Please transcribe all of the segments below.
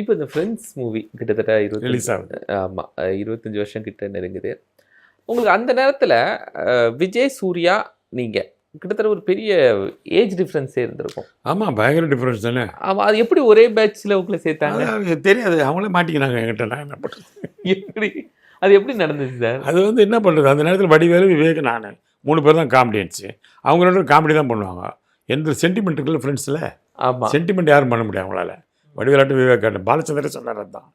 இப்போ இந்த friends movie கிட்டத்தட்ட இருபத்தி ஆமாம் இருபத்தஞ்சி வருஷம் கிட்ட நெருங்குது. உங்களுக்கு அந்த நேரத்தில் விஜய் சூர்யா நீங்கள் கிட்டத்தட்ட ஒரு பெரிய ஏஜ் டிஃப்ரென்ஸே இருந்திருக்கும். ஆமாம் பயங்கர டிஃப்ரென்ஸ் தானே? ஆமா அது எப்படி ஒரே பேட்ச்ல உங்களை சேர்த்தாங்க? தெரியாது. அவங்களே மாட்டிக்கிறாங்க என்கிட்ட. நான் என்ன பண்ணுறது எப்படி? அது எப்படி நடந்துச்சு சார்? அது வந்து என்ன பண்ணுறது அந்த நேரத்தில் வடிவேலு விவேக் நான் மூணு பேர் தான் காமெடியன்ஸு அவங்க ரெண்டு காமெடி தான் பண்ணுவாங்க. எந்த சென்டிமெண்ட் இருக்குல்ல ஃப்ரெண்ட்ஸில் ஆமா. சென்டிமெண்ட் யாரும் பண்ண முடியாது அவங்களால. வடிவேலாட்டும் விவேக் காட்டும் பாலச்சந்திரன் சொன்னார் அதுதான்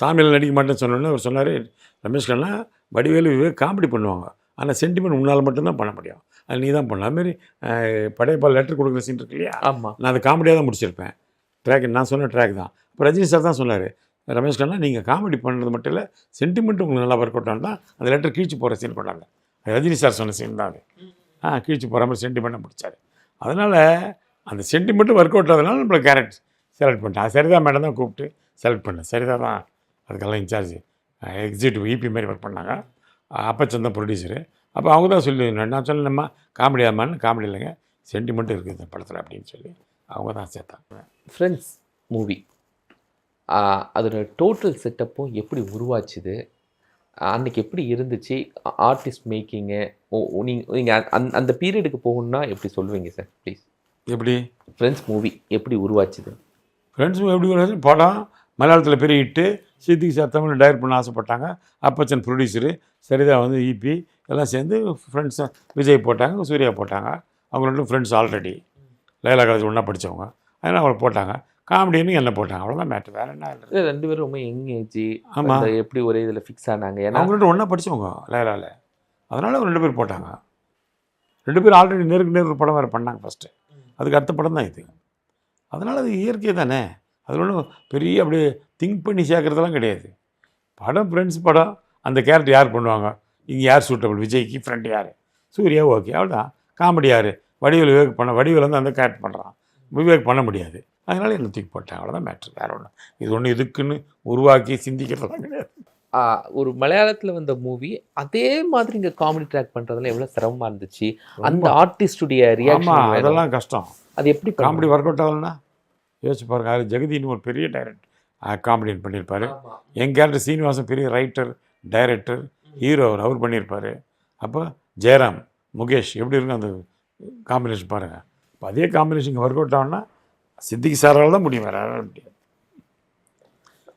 சாமியில் நடிக்க மாட்டேன்னு சொன்னோன்னே அவர் சொன்னார் ரமேஷ் கண்ணா வடிவேலு விவேக் காமெடி பண்ணுவாங்க. ஆனால் சென்டிமெண்ட் உன்னால் மட்டும்தான் பண்ண முடியும். அது நீ தான் பண்ணலாம் அதுமாரி படையப்பால் லெட்டர் கொடுக்குற சீன் இருக்கு இல்லையா? ஆமா. நான் அதை காமெடியாக தான் முடிச்சிருப்பேன். ட்ராக் நான் சொன்ன ட்ராக் தான். இப்போ ரஜினி சார் தான் சொன்னார் ரமேஷ் கண்ணா நீங்கள் காமெடி பண்ணுறது மட்டும் இல்லை சென்டிமெண்ட் உங்களுக்கு நல்லா ஒர்க் அவுட் அந்த லெட்டர் கீழ்ச்சி போகிற சீன் பண்ணாங்க ரஜினி சார் சொன்ன சீன் தான் அது. ஆ கீழ்ச்சி போகிற மாதிரி சென்டிமெண்ட்டை முடிச்சார். அதனால் அந்த சென்டிமெண்ட்டு ஒர்க் அவுட் ஆகுதுனால நம்மளை கேரக்ட் செலக்ட் பண்ணிட்டேன். சரிதா மேடம் தான் கூப்பிட்டு செலக்ட் பண்ணேன். சரிதா தான் அதுக்கெல்லாம் இன்சார்ஜ் எக்ஸிக்யூட்டிவ் இபி மாதிரி ஒர்க் பண்ணாங்க. அப்பச்சந்தான் ப்ரொடியூசரு அப்போ அவங்க தான் சொல்லி நான் சொன்னேன்மா காமெடி ஆமான்னு காமெடி இல்லைங்க சென்டிமெண்ட் இருக்குது இந்த படத்தில் அப்படின்னு சொல்லி அவங்க தான் சேர்த்தாங்க. ஃப்ரெண்ட்ஸ் மூவி அதோட டோட்டல் செட்டப்பும் எப்படி உருவாச்சுது? அன்னைக்கு எப்படி இருந்துச்சு? ஆர்டிஸ்ட் மேக்கிங்கு நீங்கள் நீங்கள் அந்த அந்த பீரியடுக்கு போகணுன்னா எப்படி சொல்லுவீங்க சார் ப்ளீஸ் எப்படி? ஃப்ரெண்ட்ஸ் மூவி எப்படி உருவாச்சுது? ஃப்ரெண்ட்ஸும் எப்படி வருது படம் மலையாளத்தில் பெரிய hit Siddique sir Tamil direct பண்ண ஆசைப்பட்டாங்க. அப்பச்சன் ப்ரொடியூசரு சரிதா வந்து இபி எல்லாம் சேர்ந்து ஃப்ரெண்ட்ஸ் விஜய் போட்டாங்க சூர்யா போட்டாங்க. அவங்க ரெண்டும் ஃப்ரெண்ட்ஸ் ஆல்ரெடி லைலா காலேஜ் ஒன்றா படித்தவங்க அதனால் அவங்கள போட்டாங்க. காமெடின்னு என்ன போட்டாங்க? அவ்வளோதான் மேட்ரு வேறு என்ன இல்லை. ரெண்டு பேரும் ரொம்ப யங் ஏஜ் ஆமா. எப்படி ஒரே இதில் ஃபிக்ஸ் ஆனாங்க. ஏன்னா அவங்க ரெண்டும் ஒன்றா படித்தவங்க லைலாவில் அதனால் அவங்க ரெண்டு பேர் போட்டாங்க. ரெண்டு பேரும் ஆல்ரெடி நேருக்கு நேர் ஒரு படம் வேறு பண்ணாங்க ஃபஸ்ட்டு அதுக்கு அடுத்த படம் தான் இது. அதனால் அது இயற்கை தானே. அதில் ஒன்றும் பெரிய அப்படியே திங்க் பண்ணி சேர்க்குறதெல்லாம் கிடையாது. படம் ஃப்ரெண்ட்ஸ் படம் அந்த கேரக்டர் யார் பண்ணுவாங்க? இங்கே யார் சூட்டபிள் விஜய்க்கு ஃப்ரெண்ட் யார்? சூர்யா ஓகே அவ்வளோதான் காமெடி யார்? வடிவேல் விவேக் பண்ண வடிவேல் வந்து அந்த கேரக்டர் பண்ணுறான் விவேக் பண்ண முடியாது. அதனால என்ன தூக்கி போட்டேன் அவ்வளோதான் மேட்ரு வேறு ஒன்று இது ஒன்று இதுக்குன்னு உருவாக்கி சிந்திக்கிறதெல்லாம் கிடையாது. ஒரு மலையாளத்துல வந்த மூவி அதே மாதிரி இங்க காமெடி ட்ராக் பண்றதுல எவ்வளவு சிரமமா இருந்துச்சு. அந்த ஆர்டிஸ்டுடைய ரியாக்ஷன் அதெல்லாம் கஷ்டம். அது எப்படி காமெடி காமெடி ஒர்க் அவுட் ஆகலன்னா யோசிச்சு பாருங்க. அது ஜெகதின்னு ஒரு பெரிய டைரக்ட் காமெடியன் பண்ணியிருப்பாரு என் கேரக்டர் சீனிவாசன் பெரிய ரைட்டர் டைரக்டர் ஹீரோ அவர் அவர் பண்ணியிருப்பாரு அப்போ ஜெயராம் முகேஷ் எப்படி இருக்கும் அந்த காம்பினேஷன் பாருங்கள் இப்போ அதே காம்பினேஷன் ஒர்க் அவுட் ஆகும்னா சித்திக் சாரால் தான் முடியும் வேறு யாராலும் முடியாது.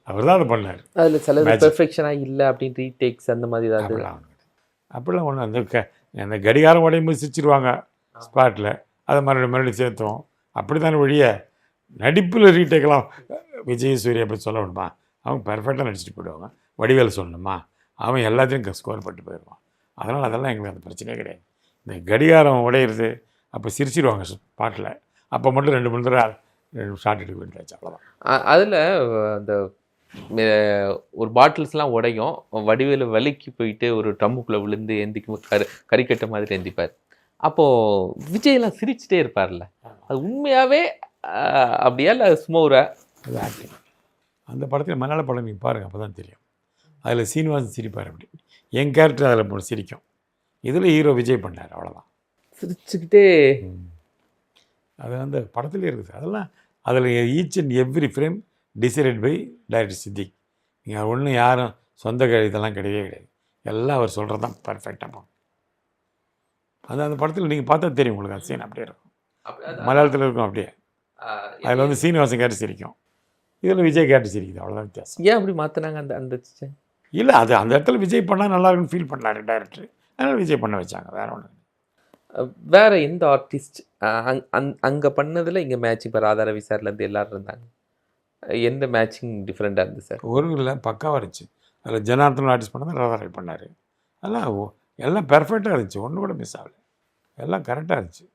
அவர் தான் அதை பண்ணார். அதுல சில Magic. பெர்ஃபெக்ஷனா இல்ல அப்படின்னு ரீடேக்ஸ் அந்த மாதிரி ஏதாவது? அப்படிலாம். அப்படிலாம் ஒன்று அந்த க அந்த கடிகாரம் உடையும் போது சிரிச்சிருவாங்க ஸ்பாட்டில் அதை மறுபடியும் மறுபடியும் சேர்த்தோம். அப்படி தானே வழிய நடிப்பில் ரீடேக்கெல்லாம் விஜய் சூர்யா அப்படி சொல்ல வேணுமா? அவங்க பெர்ஃபெக்டாக நடிச்சிட்டு போயிடுவாங்க. வடிவேல் சொல்லணுமா? அவன் எல்லாத்தையும் ஸ்கோர் பண்ணிட்டு போயிடுவான். அதனால் அதெல்லாம் எங்களுக்கு அந்த பிரச்சனையே கிடையாது. இந்த கடிகாரம் உடையிறது அப்போ சிரிச்சிருவாங்க ஸ்பாட்டில் அப்போ மட்டும் ரெண்டு மணி நேரம் ரெண்டு ஷார்ட் எடுக்க வேண்டியாச்சு அவ்வளோதான் அதுல அந்த ஒரு பாட்டில்ஸ்லாம் உடையும். வடிவேலு வலிக்கு போயிட்டு ஒரு ட்ரம்முக்குள்ள விழுந்து எந்திக்கும் கரு கறிக்கட்ட மாதிரி எந்திப்பார் அப்போ விஜய்லாம் சிரிச்சுட்டே இருப்பார்ல அது உண்மையாவே அஹ், அப்படியா? இல்ல சும்மா ஒரு அது ஆக்டிங் அந்த படத்தில் மலையாள படம் நீங்கள் பாருங்கள் அப்போ தான் தெரியும். அதில் சீனிவாசன் சிரிப்பார் அப்படி. என் கேரக்டர் அதில் சிரிக்கும். இதில் ஹீரோ விஜய் பண்ணார் அவ்வளோதான் சிரிச்சுக்கிட்டே. அது அந்த படத்துலேயே இருக்குது. அதெல்லாம் அதில் each and every frame decided by director Siddique நீங்கள் ஒன்றும் யாரும் சொந்த க- இதெல்லாம் கிடையவே கிடையாது. எல்லாம் அவர் சொல்கிறது தான் பர்ஃபெக்டாக போகும் அது அந்த படத்தில் நீங்கள் பார்த்தா தெரியும் உங்களுக்கு அந்த சீன் அப்படியே இருக்கும். மலையாளத்தில் இருக்கும் அப்படியே. அதில் வந்து சீனிவாசன் கேட்டு சிரிக்கும். இதில் விஜய் கேட்டு சிரிக்குது. அவ்வளோதான் வித்தியாசம். ஏன் அப்படி மாத்துனாங்க அந்த அந்த இல்லை அது அந்த இடத்துல விஜய் பண்ணால் நல்லா இருக்குன்னு ஃபீல் பண்ணாரு டேரக்டர் அதனால் விஜய் பண்ண வச்சாங்க வேற ஒன்று வேற எந்த ஆர்டிஸ்ட் அங்க பண்ணதுல இங்க மேட்சிங் இப்போ ராதா ரவி சார்ல இருந்து எல்லாரும் இருந்தாங்க. எந்த மேட்சிங் டிஃப்ரெண்டா இருந்துச்சு சார் ஒரு இல்லை பக்காவாக இருந்துச்சு. அதில் ஜனார்த்தன் ஆர்டிஸ்ட் பண்ணது ராதாராய் பண்ணார். அதெல்லாம் ஓ- எல்லாம் பெர்ஃபெக்டாக இருந்துச்சு. ஒன்று கூட மிஸ் ஆகல. எல்லாம் கரெக்டாக இருந்துச்சு.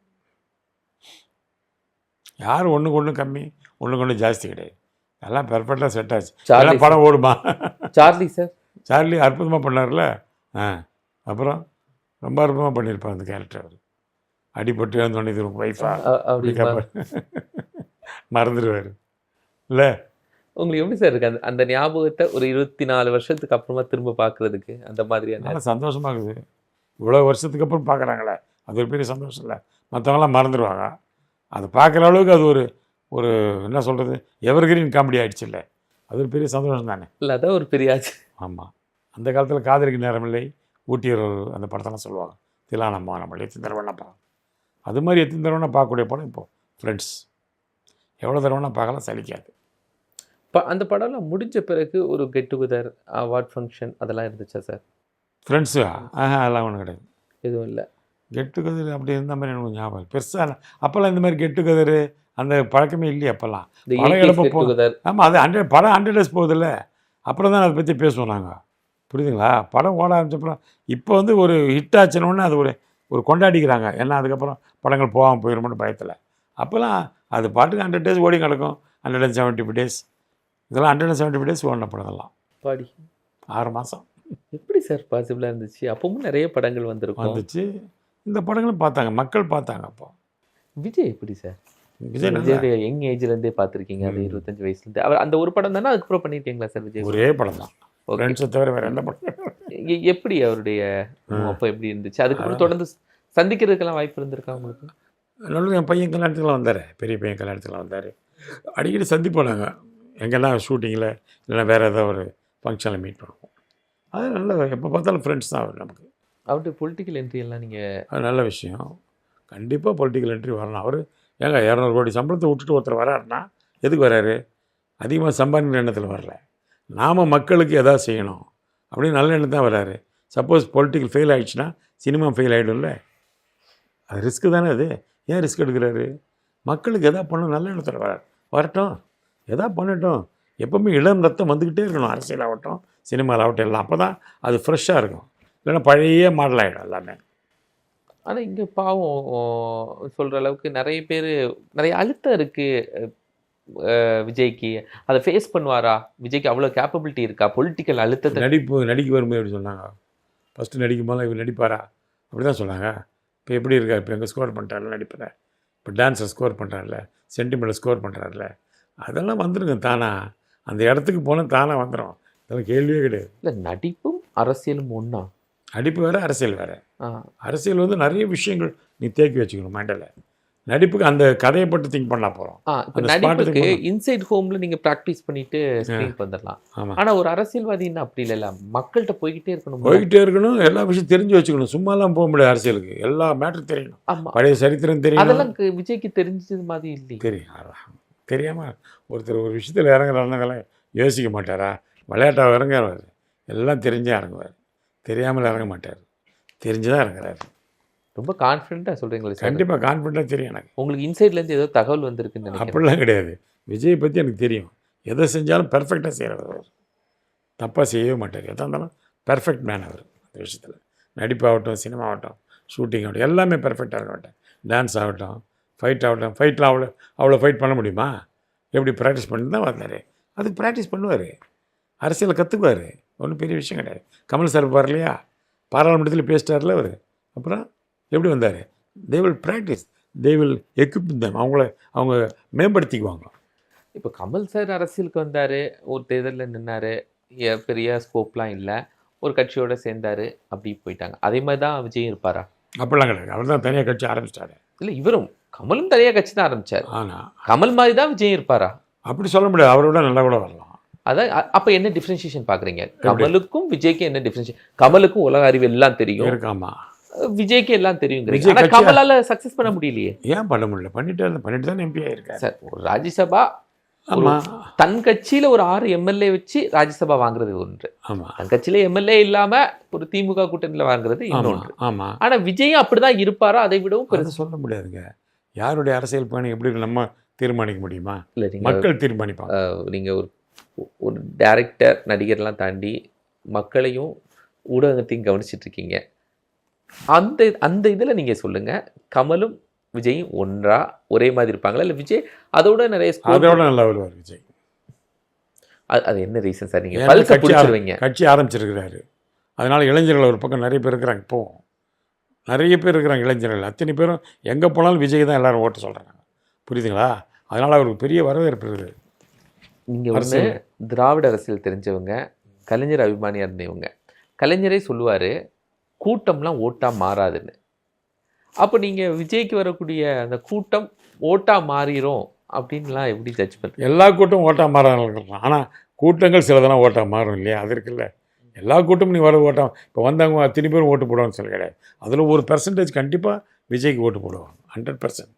யார் ஒன்றுக்கு ஒன்று கம்மி ஒன்றுக்கு ஒன்று ஜாஸ்தி கிடையாது. எல்லாம் பெர்ஃபெக்டாக செட் ஆச்சு. எல்லாம் படம் ஓடுமா? Charlie sir. சார்லி அற்புதமாக பண்ணார்ல? ஆ அப்புறம் ரொம்ப அற்புதமாக பண்ணியிருப்பார் அந்த கேரக்டர் அவர். அடிபட்டு இறந்தோடனே இது அ- அப்படி மறந்துடுவார் இல்லை? உங்களுக்கு எப்படி சார் இருக்கு? அந்த அந்த ஞாபகத்தை ஒரு இருபத்தி நாலு வருஷத்துக்கு அப்புறமா திரும்ப பார்க்கிறதுக்கு அந்த மாதிரியான நல்லா சந்தோஷமாக இருக்குது. இவ்வளோ வருஷத்துக்கு அப்புறம் பார்க்குறாங்களே. அது ஒரு பெரிய சந்தோஷம் இல்லை. மற்றவங்களாம் மறந்துடுவாங்க அது பார்க்குற அளவுக்கு அது ஒரு ஒரு என்ன சொல்கிறது எவர்கிரீன் காமெடி ஆயிடுச்சு இல்லை அது ஒரு பெரிய சந்தோஷம் தானே. இல்லை அதான் ஒரு பெரிய ஆச்சு. ஆமாம் அந்த காலத்தில் காதலிக்கு நேரமில்லை. ஊட்டியர் அந்த படத்தெல்லாம் சொல்லுவாங்க. திலானம்மா நம்மளை எத்தனை தடவை பார்க்கலாம் அது மாதிரி எத்தனை தடவை பார்க்கக்கூடிய படம் இப்போ ஃப்ரெண்ட்ஸ் எவ்வளோ தடவை பார்க்கலாம் சலிக்காது. ப- அந்த படம்லாம் முடிஞ்ச பிறகு ஒரு கெட் டுகெதர் அவார்ட் ஃபங்க்ஷன் அதெல்லாம் இருந்துச்சா சார்? ஃப்ரெண்ட்ஸு ஆஹா அதெல்லாம் ஒன்றும் கிடையாது. எதுவும் இல்லை. கெட் டுகெதர் அப்படி இருந்த மாதிரி எனக்கு ஞாபகம் பெருசாக அப்போல்லாம் இந்த மாதிரி கெட் டுகெதரு அந்த பழக்கமே இல்லையே அப்போல்லாம் படம் ஏகே எடுப்ப கெட் போ- டுகெதர் ஆமாம் அது ஹண்ட்ரட் படம் ஹண்ட்ரட் டேஸ் போகுதுல்ல. அப்புறம் தான் அதை பற்றி பேசுவோம் நாங்கள் புரியுதுங்களா? படம் ஓட ஆரம்பிச்சப்பறம் இப்போ வந்து ஒரு ஹிட் ஆச்சுனோடனே அது ஒரு ஒரு கொண்டாடிக்கிறாங்க. ஏன்னா அதுக்கப்புறம் படங்கள் போகாமல் போயிடுமோன்னு பயத்தில். அப்போல்லாம் அது பாட்டுக்கு ஹண்ட்ரட் டேஸ் ஓடி கிடக்கும் hundred and seventy five days இதெல்லாம் hundred and seventy five days ஓடின படம் இதெல்லாம். பாடி. ஆறு மாதம் எப்படி சார் பாசிபிளாக இருந்துச்சு? அப்பவும் நிறைய படங்கள் வந்திருக்கும். வந்துச்சு. இந்த படங்களும் பார்த்தாங்க மக்கள் பார்த்தாங்க அப்போ. விஜய் எப்படி சார்? விஜய் விஜய் யங் ஏஜ்ல இருந்தே பார்த்திருக்கீங்க அது. இருபத்தஞ்சு வயசுல இருந்து அவர் அந்த ஒரு படம் தானே அதுக்கப்புறம் பண்ணிட்டீங்களா சார் விஜய் ஒரே படம் தான். ஃப்ரெண்ட்ஸை தவிர வேறு எந்த படம். எப்படி அவருடைய. அப்போ எப்படி இருந்துச்சு? அதுக்கப்புறம் தொடர்ந்து சந்திக்கிறதுக்கெல்லாம் வாய்ப்பு இருந்திருக்கா உங்களுக்கு? நல்ல என் பையன் கல்யாணத்துக்குலாம் வந்தார். பெரிய பையன் கல்யாணத்துக்குலாம் வந்தார். அடிக்கடி சந்திப்போம் நாங்கள் எங்கன்னா ஷூட்டிங்கில் இல்லைன்னா வேறு ஏதோ ஒரு ஃபங்க்ஷனில் மீட் பண்ணுவோம். அது நல்ல எப்போ பார்த்தாலும் ஃப்ரெண்ட்ஸ் தான் அவர் நமக்கு. அவருடைய பொலிட்டிக்கல் என்ட்ரி எல்லாம் நீங்கள் அது நல்ல விஷயம். கண்டிப்பாக பொலிட்டிக்கல் என்ட்ரி வரணும். அவர் ஏங்க இரநூறு கோடி சம்பளத்தை விட்டுட்டு ஒருத்தர் வராருன்னா எதுக்கு வராரு? அதிகமாக சம்பாதிக்கிற எண்ணத்தில் வரல. நாம் மக்களுக்கு எதாவது செய்யணும். அப்படின்னு நல்ல எண்ணம் தான் வராரு. சப்போஸ் பொலிட்டிக்கல் ஃபெயில் ஆகிடுச்சுன்னா சினிமா ஃபெயில் ஆகிடும்ல அது ரிஸ்க்கு தானே அது? ஏன் ரிஸ்க் எடுக்கிறாரு? மக்களுக்கு எதா பண்ணணும். நல்ல எண்ணத்தில் வரார் வரட்டும். எதா பண்ணட்டும். எப்பவுமே இளம் ரத்தம் வந்துக்கிட்டே இருக்கணும். அரசியல் ஆகட்டும் சினிமாவில் ஆகட்டும் எல்லாம். அப்போ தான் அது ஃப்ரெஷ்ஷாக இருக்கும். இல்லைன்னா பழைய மாடல் ஆகிடும் எல்லாமே. ஆனா இங்க பாவம் ஓ, சொல்ற அளவுக்கு நிறைய பேர் நிறைய அழுத்தம் இருக்கு அஹ், விஜய்க்கு. அதை ஃபேஸ் பண்ணுவாரா? விஜய்க்கு அவ்வளவு கேப்பபிலிட்டி இருக்கா? பொலிட்டிக்கல் அழுத்தத்தை நடிப்பு நடிக்க வரும்போது எப்படி சொன்னாங்க? ஃபஸ்ட்டு நடிக்கும் போது இவர் நடிப்பாரா? அப்படி தான் சொன்னாங்க. இப்போ எப்படி இருக்கா இப்போ எங்கே ஸ்கோர் பண்ணுறாருல நடிப்பில்? இப்போ டான்ஸை ஸ்கோர் பண்ணுறாருல சென்டிமெண்ட்டை ஸ்கோர் பண்ணுறாருல அதெல்லாம் வந்துருங்க தானா? அந்த இடத்துக்கு போனால் தானாக வந்துடும் அதெல்லாம் கேள்வியே கிடையாது. இல்ல நடிப்பும் அரசியலும் ஒண்ணா. நடிப்பு வேறு அரசியல் வேறு. அரசியல் வந்து நிறைய விஷயங்கள் நீ தேக்கி வச்சுக்கணும் மைண்டில் நடிப்புக்கு அந்த கதையை பற்றி திங்க் பண்ணால் போகிறோம் நடிப்புக்கு இன்சைட் ஹோம்ல நீங்க ப்ராக்டிஸ் பண்ணிட்டு ஸ்க்ரீன் வந்துடலாம் ஆமாம் ஆனா ஒரு அரசியல்வாதின்னா அப்படி இல்லைல்ல? மக்கள்கிட்ட போய்கிட்டே இருக்கணும் போய்கிட்டே இருக்கணும் எல்லா விஷயம் தெரிஞ்சு வச்சுக்கணும். சும்மாலாம் போக முடியாது அரசியலுக்கு. எல்லா மேட்டரும் தெரியணும். ஆமா. பழைய சரித்திரம் தெரியணும். அதெல்லாம் விஜய்க்கு தெரிஞ்சது மாதிரி இல்லையே. தெரியும். அதான். தெரியாம ஒருத்தர் ஒரு விஷயத்தில் இறங்குறாருனாங்களே யோசிக்க மாட்டாரா? விளையாட்டாக இறங்குறாரு. எல்லாம் தெரிஞ்சே இறங்குவார். தெரியாமல் இறங்க மாட்டார். தெரிஞ்சு தான் இறங்குறாரு. ரொம்ப கான்ஃபிடென்ட்டா சொல்றீங்களே சார். கண்டிப்பாக கான்ஃபிடண்ட்டாக தெரியும் எனக்கு. உங்களுக்கு இன்சைட்ல இருந்து ஏதோ தகவல் வந்திருக்குன்னு அப்படிலாம் கிடையாது. விஜய் பற்றி எனக்கு தெரியும். எதை செஞ்சாலும் பெர்ஃபெக்டாக செய்கிறவர் அவர். தப்பாக செய்யவே மாட்டார். எதாக இருந்தாலும் பெர்ஃபெக்ட் மேன் அவர் அந்த விஷயத்தில். நடிப்பாகட்டும் சினிமா ஆகட்டும் ஷூட்டிங் ஆகட்டும் எல்லாமே பெர்ஃபெக்டாக இருக்க மாட்டேன் டான்ஸ் ஆகட்டும் ஃபைட் ஆகட்டும் ஃபைட்லாம் அவ்வளோ அவ்வளோ ஃபைட் பண்ண முடியுமா? எப்படி ப்ராக்டிஸ் பண்ணி தான் வந்தார். அதுக்கு ப்ராக்டிஸ் பண்ணுவார். அரசியலை கற்றுக்குவார் ஒன்றும் பெரிய விஷயம் கிடையாது. கமல் சார் வரலையா? பாராளுமன்றத்தில் பேசிட்டார்ல அவர். அப்புறம் எப்படி வந்தார்? They will practise they will equip them அவங்கள அவங்க மேம்படுத்திக்குவாங்க இப்போ கமல் சார் அரசியலுக்கு வந்தாரு ஒரு தேர்தலில் நின்னாரு பெரிய ஸ்கோப்லாம் இல்லை ஒரு கட்சியோட சேர்ந்தாரு அப்படி போயிட்டாங்க. அதே மாதிரி தான் விஜயும் இருப்பாரா? அப்படிலாம் கிடையாது. அவர் தான் தனியாக கட்சி ஆரம்பிச்சிட்டாரு. இல்லை இவரும் கமலும் தனியாக கட்சி தான் ஆரம்பிச்சார். ஆனால் கமல் மாதிரி தான் விஜயும் இருப்பாரா? அப்படி சொல்ல முடியாது. அவரை விட நல்லா கூட வரலாம். அதான் அப்ப என்ன டிஃபரன்ஷியேஷன் பாக்குறீங்க? கமலுக்கும் விஜய்க்கும் என்ன டிஃபரன்ஷியேஷன் கமலுக்கும் உலக அறிவு எல்லாம் தெரியும். இருக்காமா விஜய்க்கு எல்லாம் தெரியும் கட்சியா- கமலால சக்சஸ் பண்ண முடியலையே. ஏன் பண்ண முடியல? பண்ணிட்டு பண்ணிட்டு தான் எம்பி ஆயிருக்காரு சார் ஒரு ராஜ்யசபா ஆமாம் தன் கட்சியில ஒரு ஆறு எம்எல்ஏ வச்சு ராஜ்யசபா வாங்குறது ஒன்று. ஆமாம் தன் கட்சியில எம்எல்ஏ இல்லாம ஒரு திமுக கூட்டணியில வாங்குறது ஆமாம் இன்னொன்று. ஆமாம் ஆனா விஜயும் அப்படிதான் இருப்பாரா அதை விடவும் சொல்ல முடியாதுங்க. யாருடைய அரசியல் பயணம் எப்படி நம்ம தீர்மானிக்க முடியுமா? மக்கள் தீர்மானிப்பாங்க. நீங்க ஒரு ஒரு டைரக்டர் நடிகர்லாம் தாண்டி மக்களையும் ஊடகத்தையும் கவனிச்சிட்டு இருக்கீங்க அந்த அந்த இதுல நீங்க சொல்லுங்க கமலும் விஜயும் ஒன்றா ஒரே மாதிரி இருப்பாங்களா? இல்ல விஜய் அதோட நிறைய அதோட நல்லா வருவார் விஜய். அது அது என்ன ரீசன் சார் நீங்க ஏன்னா பல்ச கட்சி புடிச்சிருவீங்க. கட்சி ஆரம்பிச்சிருக்கிறாரு. அதனால இளைஞர்கள் ஒரு பக்கம் நிறைய பேர் இருக்கிறாங்க. இப்போ நிறைய பேர் இருக்கிறாங்க இளைஞர்கள். அத்தனை பேரும் எங்கே போனாலும் விஜய் தான் எல்லாரும் ஓட்டு சொல்கிறாங்க புரியுதுங்களா? அதனால் அவருக்கு பெரிய வரவேற்பு இருக்குது. நீங்க ஒண்ணு அரசியல். திராவிட அரசியல் தெரிஞ்சவங்க கலைஞர் அபிமானியா இருந்தவங்க கலைஞரே சொல்லுவாரு கூட்டம்லாம் ஓட்டா மாறாதுன்னு. அப்போ நீங்க விஜய்க்கு வரக்கூடிய அந்த கூட்டம் ஓட்டா மாறிரும் அப்படின்லாம் எப்படி ஜட்ஜ் பண்ணுறீங்க எல்லா கூட்டம் ஓட்டா மாறாங்க ஆனால் கூட்டங்கள் சிலதெல்லாம் ஓட்டம் மாறும் இல்லையா? அது இருக்குல்ல. எல்லா கூட்டமும் நீ வர ஓட்டம் இப்போ வந்தவங்க அத்தனை பேரும் ஓட்டு போடுவாங்கன்னு சொல்ல கிடையாது. அதில் ஒரு பெர்சன்டேஜ் கண்டிப்பாக விஜய்க்கு ஓட்டு போடுவாங்க. ஹண்ட்ரட் பர்சன்ட்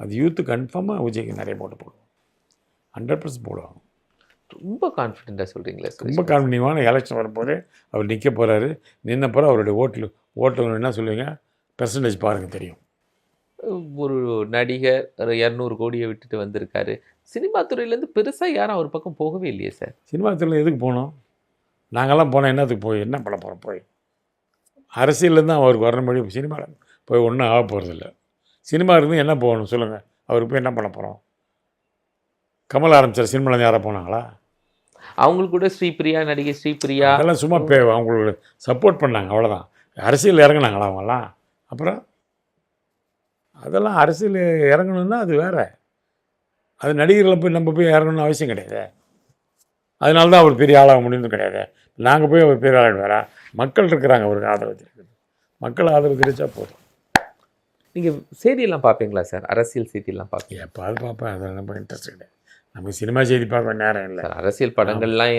அது யூத்து கன்ஃபார்மாக விஜய்க்கு நிறைய ஓட்டு போடுவாங்க. ஹண்ட்ரட் பர்சன்ட் போடுவாங்க ரொம்ப கான்ஃபிடென்ட்டாக சொல்கிறீங்களே ரொம்ப காரணமான எலெக்ஷன் வரும்போது அவர் நிற்க போகிறாரு நின்ன பிறகு அவருடைய ஓட்டில் ஓட்டு என்ன சொல்லுவீங்க? பெர்சன்டேஜ் பாருங்கள் தெரியும். ஒரு நடிகர் ஒரு இரநூறு கோடியை விட்டுட்டு வந்திருக்காரு. சினிமா துறையிலேருந்து பெருசாக யாரும் அவர் பக்கம் போகவே இல்லையே சார். சினிமா துறையில் எதுக்கு போனோம் நாங்கள்லாம் போனால் என்னத்துக்கு போய் என்ன பண்ண போகிறோம் போய்? அரசியல்லேருந்து அவருக்கு வர முடியும் சினிமாவில் போய் ஒன்றும் ஆக போகிறதில்ல சினிமா இருந்து என்ன போகணும் சொல்லுங்கள் அவருக்கு போய் என்ன பண்ண போகிறோம் கமல் ஆரம்பிச்சார் சினிமாவில் யாராக போனாங்களா? அவங்களுக்கு கூட ஸ்ரீபிரியா நடிகை ஸ்ரீபிரியா. அதெல்லாம் சும்மா பே அவங்களுக்கு சப்போர்ட் பண்ணாங்க அவ்வளோதான் அரசியல் இறங்குனாங்களா அவங்கெல்லாம்? அப்புறம் அதெல்லாம் அரசியல் இறங்கணும்னா அது வேற. அது நடிகர்களை போய் நம்ம போய் இறங்கணும்னு அவசியம் கிடையாது. அதனால தான் அவர் பெரிய ஆளாக முடியும்னு கிடையாது. நாங்கள் போய் அவர் பெரிய ஆளாக வேற மக்கள் இருக்கிறாங்க அவருக்கு ஆதரவு தெரிவிக்கிறது மக்கள் ஆதரவு தெரிவித்தா போதும். நீங்கள் செய்தியெல்லாம் பார்ப்பீங்களா சார்? அரசியல் செய்தியெல்லாம் பார்ப்பீங்க எப்போ அது பார்ப்பேன் அதில் நம்ம இன்ட்ரெஸ்ட் கிடையாது. நமக்கு சினிமா செய்தி பார்க்க நேரம் இல்லை. அரசியல் படங்கள்லாம்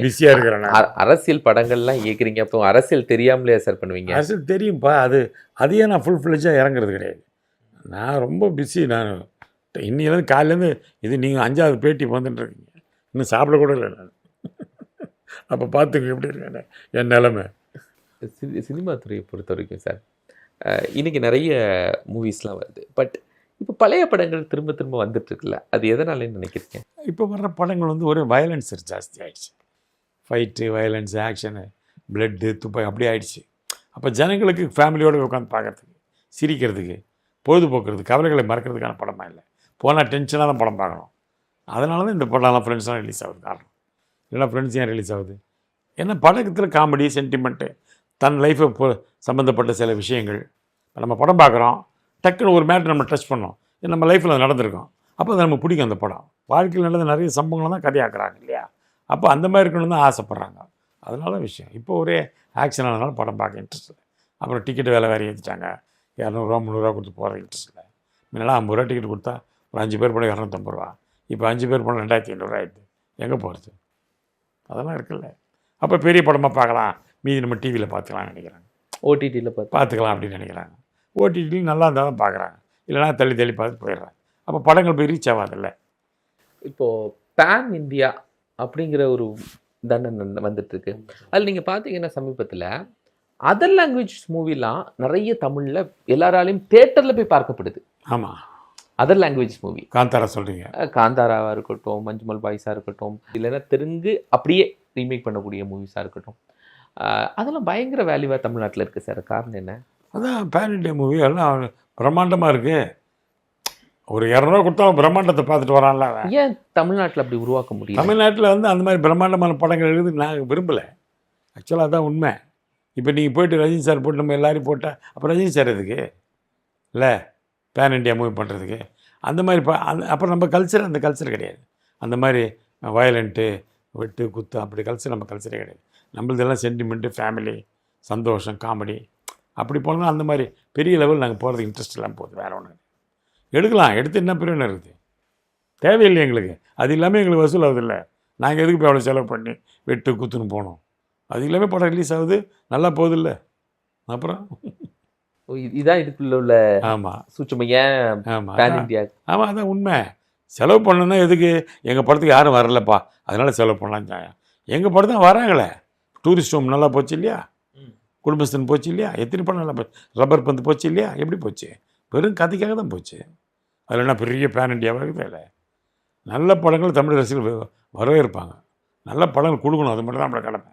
பிஸியாக இருக்கிறேன் அரசியல் படங்கள்லாம் ஏற்கிறீங்க அப்போ அரசியல் தெரியாமலே சார் பண்ணுவீங்க? அரசியல் தெரியும்ப்பா அது அதையே நான் ஃபுல் ஃபிளெஜாக இறங்குறது கிடையாது. நான் ரொம்ப பிஸி நான் இன்னிலேருந்து காலையிலேருந்து இது நீங்கள் அஞ்சாவது பேட்டி வந்துட்டுருக்கீங்க இன்னும் சாப்பிட கூட இல்லை நான். அப்போ பார்த்துங்க எப்படி இருக்கேன் என் நிலமை. சினிமா துறையை பொறுத்த வரைக்கும் சார் அஹ், இன்னைக்கு நிறைய மூவிஸ்லாம் வருது. பட் இப்போ பழைய படங்கள் திரும்ப திரும்ப வந்துட்டுருக்குல்ல? அது எதனாலன்னு நினைக்கிறீங்க? இப்போ வர்ற படங்கள் வந்து ஒரு வயலன்ஸ் ஜாஸ்தி ஆகிடுச்சு ஃபைட்டு வயலன்ஸ் ஆக்ஷனு பிளட்டு துப்பாய் அப்படி ஆகிடுச்சு அப்போ ஜனங்களுக்கு ஃபேமிலியோடு உட்காந்து பார்க்கறதுக்கு சிரிக்கிறதுக்கு பொழுதுபோக்குறது கவலைகளை மறக்கிறதுக்கான படமாக இல்லை. போனால் டென்ஷனாக தான் படம் பார்க்கணும். அதனால தான் இந்த படம்லாம் ஃப்ரெண்ட்ஸ்லாம் ரிலீஸ் ஆகுது காரணம். இல்லைன்னா ஃப்ரெண்ட்ஸ் ஏன் ரிலீஸ் ஆகுது? ஏன்னா படத்தில் காமெடி சென்டிமெண்ட்டு தன் லைஃப்பை சம்மந்தப்பட்ட சில விஷயங்கள். இப்போ நம்ம படம் பார்க்குறோம். டக்குன்னு ஒரு மேட்ரு நம்ம டச் பண்ணோம். நம்ம லைஃப்பில் நடந்திருக்கோம். அப்போ அது நமக்கு பிடிக்கும் அந்த படம். வாழ்க்கையில் நடந்த நிறைய சம்பவங்களை தான் கதையாக்குறாங்க இல்லையா? அப்போ அந்த மாதிரி இருக்கணும்னு தான் ஆசைப்பட்றாங்க. அதனால விஷயம். இப்போ ஒரே ஆக்ஷன் ஆனதுனால படம் பார்க்க இன்ட்ரெஸ்ட் இல்லை. அப்புறம் டிக்கெட் விலை வேறு ஏற்றிட்டாங்க இரநூறுவா முந்நூறுரூவா கொடுத்து போகிற இன்ட்ரெஸ்ட் இல்லை. முன்னெல்லாம் ஐம்பது ரூபா டிக்கெட் கொடுத்தா ஒரு அஞ்சு பேர் போனால் இரநூத்தம்பது ரூபா. இப்போ அஞ்சு பேர் போனால் ரெண்டாயிரத்தி ஐநூறுரூவா ஆயிடுது. எங்கே போகிறது அதெல்லாம் இருக்குல்ல. அப்போ பெரிய படமாக பார்க்கலாம். மீதி நம்ம டிவியில் பார்த்துக்கலாம்னு நினைக்கிறாங்க. ஓடிடியில் பார்த்து பார்த்துக்கலாம் அப்படின்னு நினைக்கிறாங்க. ஓடிடியில் நல்லா இருந்தால் தான் பார்க்குறாங்க. இல்லைனா தள்ளி தள்ளி பார்த்து போயிடுறாங்க. அப்போ படங்கள் போய் ரீச் ஆகாதில்ல. இப்போது பேன் இந்தியா அப்படிங்கிற ஒரு தண்டனை வந்துட்டு இருக்கு அதில் நீங்கள் பார்த்தீங்கன்னா சமீபத்தில் அதர் லாங்குவேஜ் மூவிலாம் நிறைய தமிழில் எல்லாராலையும் தேட்டரில் போய் பார்க்கப்படுது. ஆமாம் அதர் லாங்குவேஜ் மூவி காந்தாரா சொல்கிறீங்க காந்தாராவாக இருக்கட்டும் மஞ்சுமல் பாய்ஸாக இருக்கட்டும் இல்லைன்னா தெலுங்கு அப்படியே ரீமேக் பண்ணக்கூடிய மூவிஸாக இருக்கட்டும். அதெல்லாம் பயங்கர வேல்யூவாக தமிழ்நாட்டில் இருக்குது சார். காரணம் என்ன? அதான் பேன் இண்டியா மூவி எல்லாம் பிரம்மாண்டமாக இருக்குது ஒரு இரநூறுவா கொடுத்தா பிரம்மாண்டத்தை பார்த்துட்டு வரான்ல ஏன் தமிழ்நாட்டில் அப்படி உருவாக்க முடியல? தமிழ்நாட்டில் வந்து அந்த மாதிரி பிரம்மாண்டமான படங்கள் இருக்குது நான் விரும்பலை. ஆக்சுவலாக அதான் உண்மை. இப்போ நீங்கள் போயிட்டு ரஜினி சார் போட்டு நம்ம எல்லாரையும் போட்டால் அப்போ ரஜினி சார் எதுக்கு? இல்லை பேன் இண்டியா மூவி பண்ணுறதுக்கு அந்த மாதிரி ப அந்த அப்புறம் நம்ம கல்ச்சர் அந்த கல்ச்சர் கிடையாது. அந்த மாதிரி வயலண்ட்டு வெட்டு குத்து அப்படி கல்ச்சர் நம்ம கல்ச்சரே கிடையாது. நம்மளதெல்லாம் சென்டிமெண்ட்டு ஃபேமிலி சந்தோஷம் காமெடி அப்படி போனால் அந்த மாதிரி பெரிய லெவல் நாங்கள் போகிறதுக்கு இன்ட்ரெஸ்ட் இல்லாமல் போகுது வேறு ஒன்று எடுக்கலாம் எடுத்து என்ன பிரயோஜனம் இருக்குது? தேவையில்லை எங்களுக்கு. அது இல்லாமல் எங்களுக்கு வசூல் ஆகுதில்ல நாங்கள் எதுக்கு போய் அவ்வளோ செலவு பண்ணி வெட்டு குத்துன்னு போனோம்? அது இல்லாமல் படம் ரிலீஸ் ஆகுது நல்லா போகுதில்ல அப்புறம்? ஓ, இது- இதான் இதுக்குள்ள உள்ள ஆமாம் சூட்சுமம். ஏன் ஆமாம் ஆமாம் அதான். உண்மை. செலவு பண்ணணும்னா எதுக்கு? எங்கள் படத்துக்கு யாரும் வரலப்பா. அதனால் செலவு பண்ணலாம் எங்கள் படம் தான் வராங்களே? டூரிஸ்ட் ஹோம் நல்லா போச்சு இல்லையா? குடும்பஸ்தன் போச்சு இல்லையா? எத்தனை படம் ரப்பர் பந்து போச்சு இல்லையா? எப்படி போச்சு? வெறும் கதைக்காக தான் போச்சு. அதில் என்ன பெரிய பேன் இண்டியாவாக இருக்குது இல்லை நல்ல படங்கள் தமிழ் ரசிகர்கள் வரவேற்பாங்க. நல்ல படங்கள் கொடுக்கணும் அது மட்டும் தான் நம்மளோட கடமை.